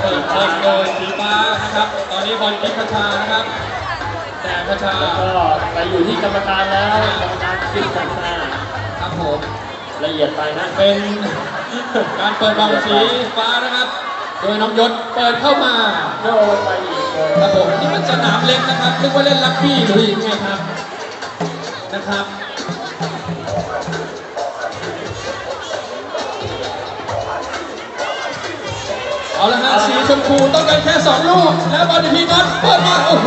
เปิดบอลโดยสีฟ้านะครับ ตอนนี้บอลที่คชานะครับ แต่คชาก็ไปอยู่ที่กรรมการแล้วกรรมการคิดกันมาครับผมละเอียดไปนะ เป็นการเปิดบอลสีฟ้านะครับ โดยน้องยศเปิดเข้ามาโดนไปอีกคนครับผมนี่มันสนามเล็กนะครับนึกว่าเล่นลักบี้หรือยังไงครับนะครับ เอาละฮะสีชมพูต้องการแค่สองลูก แล้วบอลที่พี่น็อตเปิดมาโอ้โห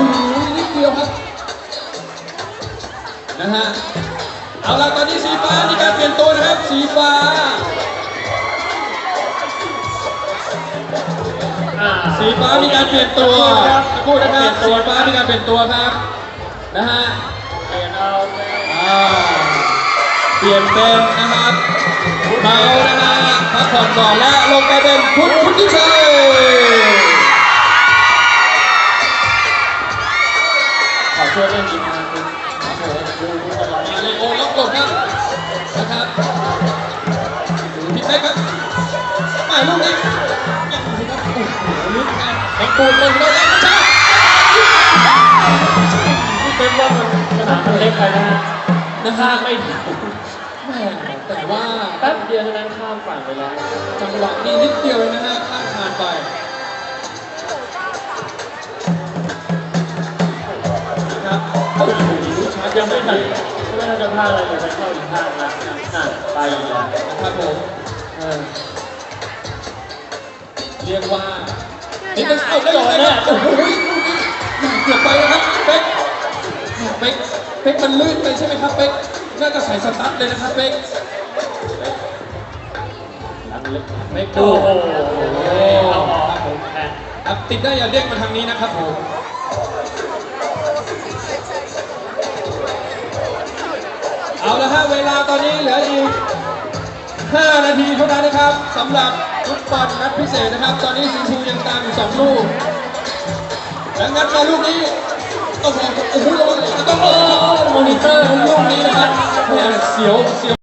นิดเดียวครับนะฮะเอาละตอนนี้สีฟ้ามีการเปลี่ยนตัวนะครับ สีฟ้าอ่าสีฟ้ามีการเปลี่ยนตัวสักครู่นะครับสีฟ้ามีการเปลี่ยนตัวครับนะฮะเปลี่ยนเอาเป็นอ่าเปลี่ยนเป็นนะครับ นพุทธพุทธิชัยขอช่วยเล่นอีกงานหนึงครับผมดูดูตลอดมาเลโอล็อกกดครับนะครับดูพี่เป๊กครับมาลูกนี้ยังไงครับโอ้โหลูกนี้มันปูนเลยนะครับนี่เป็นว่ามันสนามมันเล็กไปนะนะฮะข้ามไม่ถึง แม่แต่ว่าแป๊บเดียวเท่านั้นข้ามฝั่งไปแล้วจังหวะนี้นิดเดียวเลยนะฮะข้ามคานไปนะครับโอ้โหชัดยังไม่ทันไม่ทันจะพลาดอะไรเลยไปเข้าอีกข้างนะน่ะไปอีกแล้วนะครับผมเออเรียกว่าเฮ้ยมันเอาได้ยังไงครับโอ้โหเกือบไปนะครับเป๊กเป๊กเป๊กมันลื่นไปใช่ไหมครับเป๊ก น่าจะใส่สตั๊ดเลยนะครับเป๊กหลังเล็กเป๊กโอ้ดูโหโอ้เอาออกครับผมแอนครับติดได้อย่าเด้งมาทางนี้นะครับผมเอาละฮะเวลาตอนนี้เหลืออีก 5 นาทีเท่านั้นนะครับสำหรับฟุตบอลนัดพิเศษนะครับ ตอนนี้สีชูยังตามอยู่ 2 ลูก แล้วงัดมาลูกนี้ โอ้โหโอ้โหระวังต้องโอ้โหมอนิเตอร์ ลูก